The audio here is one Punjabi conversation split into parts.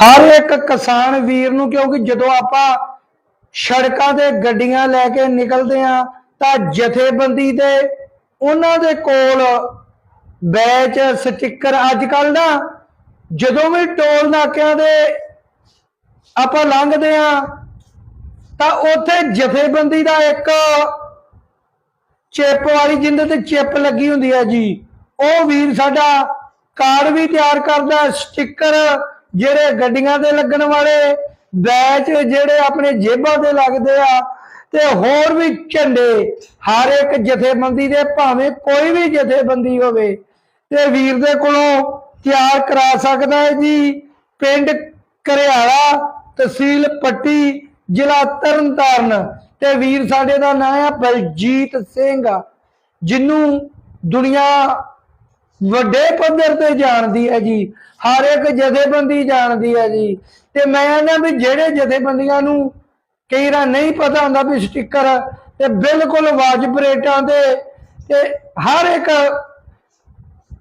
ਹਰ ਇੱਕ ਕਿਸਾਨ ਵੀਰ ਨੂੰ, ਕਿਉਂਕਿ ਜਦੋਂ ਆਪਾਂ ਸੜਕਾਂ ਤੇ ਗੱਡੀਆਂ ਲੈ ਕੇ ਨਿਕਲਦੇ ਆ ਤਾਂ ਜਥੇਬੰਦੀ ਦੇ ਉਹਨਾਂ ਦੇ ਕੋਲ ਬੈਚ, ਸਟicker ਅੱਜ ਕੱਲ ਨਾ ਜਦੋਂ ਵੀ ਟੋਲ ਨਾਕਿਆਂ ਦੇ ਆਪਾਂ ਲੰਘਦੇ ਆ ਤਾਂ ਉੱਥੇ ਜਥੇਬੰਦੀ ਦਾ ਇੱਕ ਚਿੱਪ ਵਾਲੀ ਜਿੰਦੇ ਤੇ ਚਿੱਪ ਲੱਗੀ ਹੁੰਦੀ ਹੈ ਜੀ। ਉਹ ਵੀਰ ਸਾਡਾ ਕਾਰਡ ਵੀ ਤਿਆਰ ਕਰਦਾ, ਸਟicker ਜਿਹੜੇ ਗੱਡੀਆਂ ਤੇ ਲੱਗਣ ਵਾਲੇ ਬੈਚ ਜਿਹੜੇ ਆਪਣੇ ਜੇਬਾਂ ਤੇ ਲੱਗਦੇ ਆ ਤੇ ਹੋਰ ਵੀ ਝੰਡੇ, ਹਰ ਇੱਕ ਜਥੇਬੰਦੀ ਦੇ ਭਾਵੇਂ ਕੋਈ ਵੀ ਜਥੇਬੰਦੀ ਹੋਵੇ, ਤੇ ਵੀਰ ਦੇ ਕੋਲੋਂ ਤਿਆਰ ਕਰਾ ਸਕਦਾ ਹੈ ਜੀ। ਪਿੰਡ ਕਰਿਆਲਾ, ਤਹਿਸੀਲ ਪੱਟੀ, ਜ਼ਿਲ੍ਹਾ ਤਰਨਤਾਰਨ ਤੇ ਵੀਰ ਸਾਡੇ ਦਾ ਨਾਮ ਹੈ ਬਲਜੀਤ ਸਿੰਘ ਜਿਹਨੂੰ ਦੁਨੀਆ ਵੱਡੇ ਪੱਧਰ ਤੇ ਜਾਣਦੀ ਹੈ ਜੀ, ਹਰ ਇੱਕ ਜਥੇਬੰਦੀ ਜਾਣਦੀ ਹੈ ਜੀ। ਤੇ ਮੈਂ ਨਾ ਵੀ ਜਿਹੜੇ ਜਥੇਬੰਦੀਆਂ ਨੂੰ ਕਈ ਵਾਰ ਨਹੀਂ ਪਤਾ ਹੁੰਦਾ ਵੀ ਸਟicker, ਤੇ ਬਿਲਕੁਲ ਵਾਜਬ ਰੇਟਾਂ ਤੇ ਤੇ ਹਰ ਇੱਕ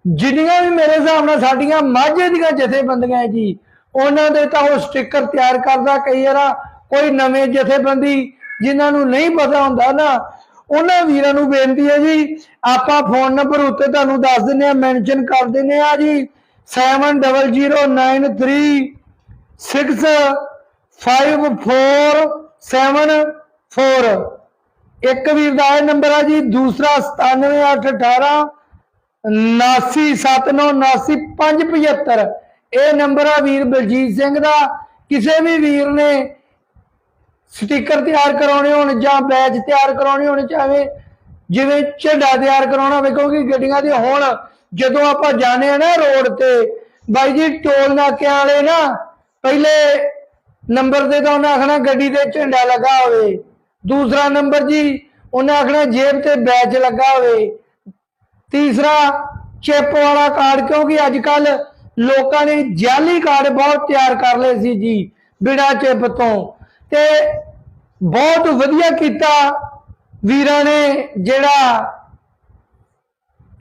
ਜਿੰਨੀਆਂ ਵੀ ਮੇਰੇ ਹਿਸਾਬ ਨਾਲ ਸਾਡੀਆਂ ਮਾਝੇ ਦੀਆਂ ਜਥੇਬੰਦੀਆਂ ਹੈ ਜੀ, ਉਹਨਾਂ ਦੇ ਤਾਂ ਉਹ ਸਟicker ਤਿਆਰ ਕਰਦਾ ਕਈ ਵਾਰ। ਕੋਈ ਨਵੇਂ ਜਥੇਬੰਦੀ ਜਿਨ੍ਹਾਂ ਨੂੰ ਨਹੀਂ ਪਤਾ ਹੁੰਦਾ ਨਾ ਉਹਨਾਂ ਵੀਰਾਂ ਨੂੰ ਬੇਨਤੀ ਹੈ ਜੀ, ਆਪਾਂ ਫੋਨ ਨੰਬਰ ਉੱਤੇ ਤੁਹਾਨੂੰ ਦੱਸ ਦਿੰਨੇ ਆ ਮੈਂਸ਼ਨ ਕਰ ਦਿੰਨੇ ਆ ਜੀ। 7009365474 ਇੱਕ ਵੀਰ ਦਾ ਇਹ ਨੰਬਰ ਆ ਜੀ, ਦੂਸਰਾ 97818 7979795575 ਇਹ ਨੰਬਰ ਆ ਵੀਰ ਬਲਜੀਤ ਸਿੰਘ ਦਾ। ਕਿਸੇ ਵੀ ਵੀਰ ਨੇ ਸਟicker ਤਿਆਰ ਕਰਾਉਣੇ ਹੋਣ ਜਾਂ ਬੈਜ ਤਿਆਰ ਕਰਾਉਣੇ ਹੋਣ ਚਾਹੇ ਜਿਵੇਂ ਝੰਡਾ ਤਿਆਰ ਕਰਾਉਣਾ ਹੋਵੇ, ਕਿਉਂਕਿ ਗੱਡੀਆਂ ਦੇ ਹੁਣ ਜਦੋਂ ਆਪਾਂ ਜਾਣੇ ਆ ਨਾ ਰੋਡ ਤੇ, ਬਾਈ ਜੀ ਟੋਲ ਨਾਕਿਆਂ ਵਾਲੇ ਨਾ, ਪਹਿਲੇ ਨੰਬਰ ਤੇ ਤਾਂ ਉਹਨਾਂ ਆਖਣਾ ਗੱਡੀ ਤੇ ਝੰਡਾ ਲੱਗਾ ਹੋਵੇ। ਦੂਸਰਾ ਨੰਬਰ ਜੀ ਉਹਨਾਂ ਆਖਣਾ ਜੇਬ ਤੇ ਬੈਜ ਲੱਗਾ ਹੋਵੇ। ਤੀਸਰਾ ਚਿੱਪ ਵਾਲਾ ਕਾਰਡ ਕਿਉਂਕਿ ਅੱਜ ਕੱਲ ਲੋਕਾਂ ਨੇ ਜਾਲੀ ਕਾਰਡ ਬਹੁਤ ਤਿਆਰ ਕਰ ਲਏ ਸੀ ਜੀ, ਬਿਨਾਂ ਚਿਪ ਤੋਂ। ਤੇ ਬਹੁਤ ਵਧੀਆ ਕੀਤਾ ਵੀਰਾਂ ਨੇ ਜਿਹੜਾ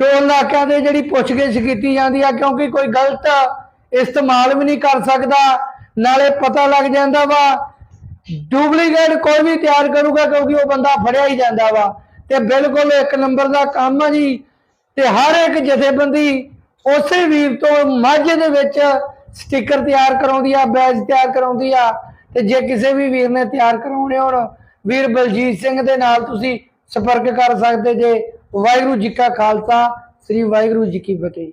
ਟੋਲ ਨਾਕਿਆਂ ਤੇ ਜਿਹੜੀ ਪੁੱਛਗਿੱਛ ਕੀਤੀ ਜਾਂਦੀ ਆ, ਕਿਉਂਕਿ ਕੋਈ ਗਲਤ ਇਸਤੇਮਾਲ ਵੀ ਨਹੀਂ ਕਰ ਸਕਦਾ, ਨਾਲੇ ਪਤਾ ਲੱਗ ਜਾਂਦਾ ਵਾ ਡੁਪਲੀਕੇਟ ਕੋਈ ਵੀ ਤਿਆਰ ਕਰੂਗਾ ਕਿਉਂਕਿ ਉਹ ਬੰਦਾ ਫੜਿਆ ਹੀ ਜਾਂਦਾ ਵਾ। ਤੇ ਬਿਲਕੁਲ ਇੱਕ ਨੰਬਰ ਦਾ ਕੰਮ ਆ ਜੀ, ਤੇ ਹਰ ਇੱਕ ਜਥੇਬੰਦੀ ਉਸੇ ਵੀਰ ਤੋਂ ਮਾਝੇ ਦੇ ਵਿੱਚ ਸਟicker ਤਿਆਰ ਕਰਾਉਂਦੀ ਆ, ਬੈਜ ਤਿਆਰ ਕਰਾਉਂਦੀ ਆ ਤੇ ਜੇ ਕਿਸੇ ਵੀ ਵੀਰ ਨੇ ਤਿਆਰ ਕਰਾਉਣੇ ਹੋਣ, ਵੀਰ ਬਲਜੀਤ ਸਿੰਘ ਦੇ ਨਾਲ ਤੁਸੀਂ ਸੰਪਰਕ ਕਰ ਸਕਦੇ ਜੇ। ਵਾਹਿਗੁਰੂ ਜੀ ਕਾ ਖਾਲਸਾ, ਸ੍ਰੀ ਵਾਹਿਗੁਰੂ ਜੀ ਕੀ ਫਤਿਹ।